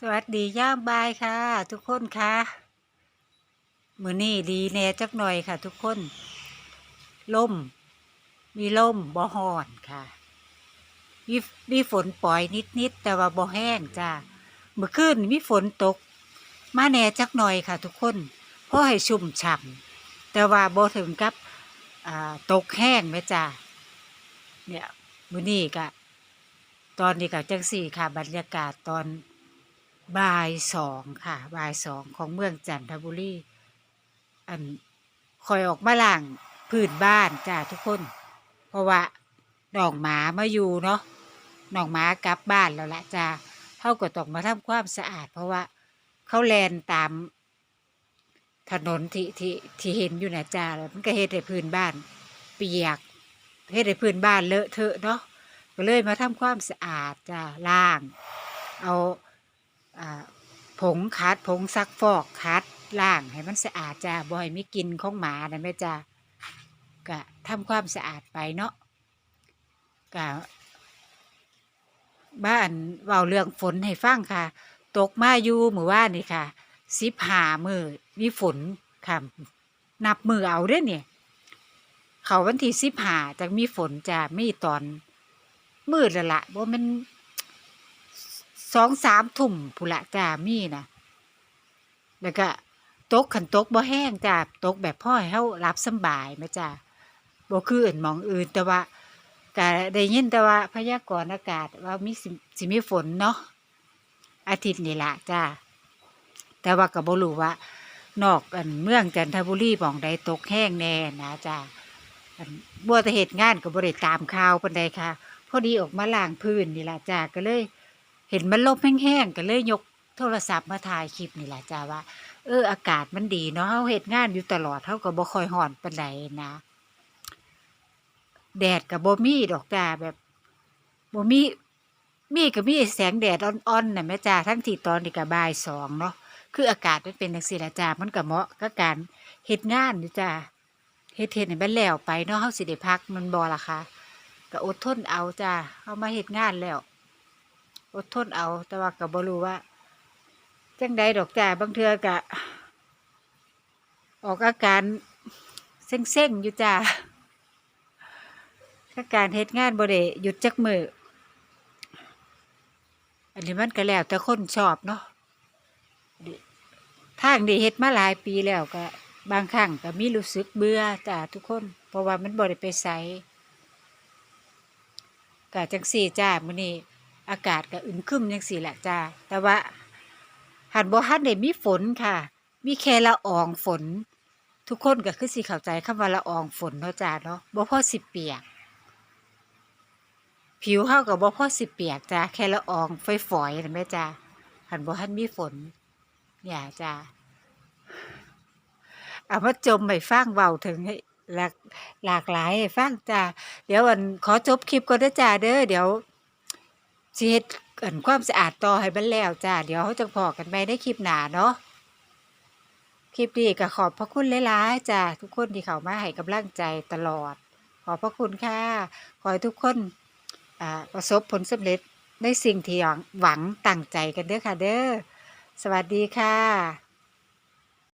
สวัสดีย่ามบายค่ะ ทุกคนค่ะมือนี่ดีแน่จักหน่อยค่ะ ทุกคนล่ม มีล่มบ่ฮอนค่ะมีมีฝนปล่อยนิดๆแต่ว่าบ่แห้งจ้าเมื่อคืนมีฝนตก มาแน่จักหน่อยค่ะ ทุกคนเพราะให้ชุ่มฉ่ำแต่ว่าบ่ถึงกับอ่าตกแห้งแม่จ้าเนี่ยมือนี้ก็ตอนนี้ก็จังสี่ค่ะ บรรยากาศตอน บ่ายสองค่ะบ่ายสองของเมืองจันทบุรีอันคอยออกมาล่างพื้นบ้านจ้าทุกคน เพราะว่าน้องหมามาอยู่เนาะน้องหมากลับบ้านแล้วละจ้าเท่าก็ต้องมาทำความสะอาด เพราะว่าเขาแลนตามถนนที่ที่ที่เห็นอยู่นะจ้าแล้วมันก็เฮ็ดให้พื้นบ้าน เปียกเฮ็ดให้พื้นบ้านเลอะเทอะเนาะก็เลยมาทำความสะอาดจ้าล้าง เอา ผงคัดผงซักฟอกคัดล้างให้มันสะอาดจ้าบ่ให้มีกินของหมานะแม่จ้าก็ทำความสะอาดไปเนาะก็บ้านเว้าเรื่องฝนให้ฟังค่ะ ตกมาอยู่เมื่อว่านี่ค่ะสิบหามือมีฝนค่ะนับมือเอาเด้อเนี่ยเขาวันที่สิบหาจะมีฝนจะมีตอนมืดละละว่ามัน สองสามทุ่มพุนละจ้ามีนะแล้วก็ตกขันตกบ่แห้งจ้าตกแบบพ่อให้เฮารับสบายไหมจ้าบ่คืออื่นมองอื่นแต่ว่าก็ได้ยินแต่ว่าพยากรณ์อากาศว่ามีสิสิมีฝนเนาะอาทิตย์นี่ละจ้าแต่ว่าก็บ่รู้ว่า นอกอันเมืองจันทบุรีหมองใดตกแห้งแน่นะจ้าบัวแต่เหตุงานก็บ่ได้ตามข่าวปานใดค่ะ พอดีออกมาล้างพื้นนี่ละจ้าก็เลย เห็นมันลมแห้งๆก็เลยยกโทรศัพท์มาถ่ายคลิปนี่แหละจ้าว่า เออ อากาศมันดีเนาะเฮาเฮ็ดงานอยู่ตลอดเฮาก็บ่คอยร้อนปานใดนะ แดดก็บ่มีดอกจ้าแบบบ่มีมีก็มีแสงแดดอ่อนๆน่ะแม่จ้าทั้งที่ตอนนี้ก็บ่ายสองเนาะคืออากาศมันเป็นจังซี่ละจ้ามันก็เหมาะกับการเฮ็ดงานอยู่จ้าเฮ็ดเฮ็ดให้มันแล้วไปเนาะเฮาสิได้พักมันบ่ล่ะคะก็อดทนเอาจ้าเฮามาเฮ็ดงานแล้ว อดทนเอา แต่ว่าก็บ่รู้ว่า จังใดดอกจ้าบางเทือก็ออกอาการเซ็งๆอยู่จ้าถ้าการเฮ็ดงานบ่ได้หยุดจักมืออันนี้มันก็แล้วแต่คนชอบเนาะทางนี้เฮ็ดมาหลายปีแล้วก็ บางครั้งก็มีรู้สึกเบื่อจ้าทุกคน เพราะว่ามันบ่ได้ไปไสก็จังสี่จ้ามื้อนี้ อากาศก็อึมครึมจังสี่แหละจ้าแต่ว่าหันบ่ทันได้มีฝนค่ะ มีแค่ละอองฝน ทุกคนก็คือสิเข้าใจคำว่าละอองฝนเนาะจ้าเนาะบ่พอสิเปียก ผิวเฮาก็บ่พอสิเปียกจ้าแค่ละอองฝอยๆนะแม่จ้าหันบ่ทันมีฝนเนี่ยจ้าเอามาจมให้ฟังเว้าถึงให้หลากหลากหลายฟังจ้าเดี๋ยวอันขอจบคลิปก่อนเด้จ้าเด้อเดี๋ยว สิเฮ็ดกันความสะอาดต่อให้มันแล้วจ้าเดี๋ยวเขาจะพอกันไปได้คลิปหน้าเนาะคลิปนี้ก็ขอบพระคุณหลายๆจ้าทุกคนที่เข้ามาให้กำลังใจตลอด ขอบพระคุณค่ะขอให้ทุกคนประสบผลสำเร็จในสิ่งที่หวังตั้งใจกันเด้อค่ะเด้อสวัสดีค่ะ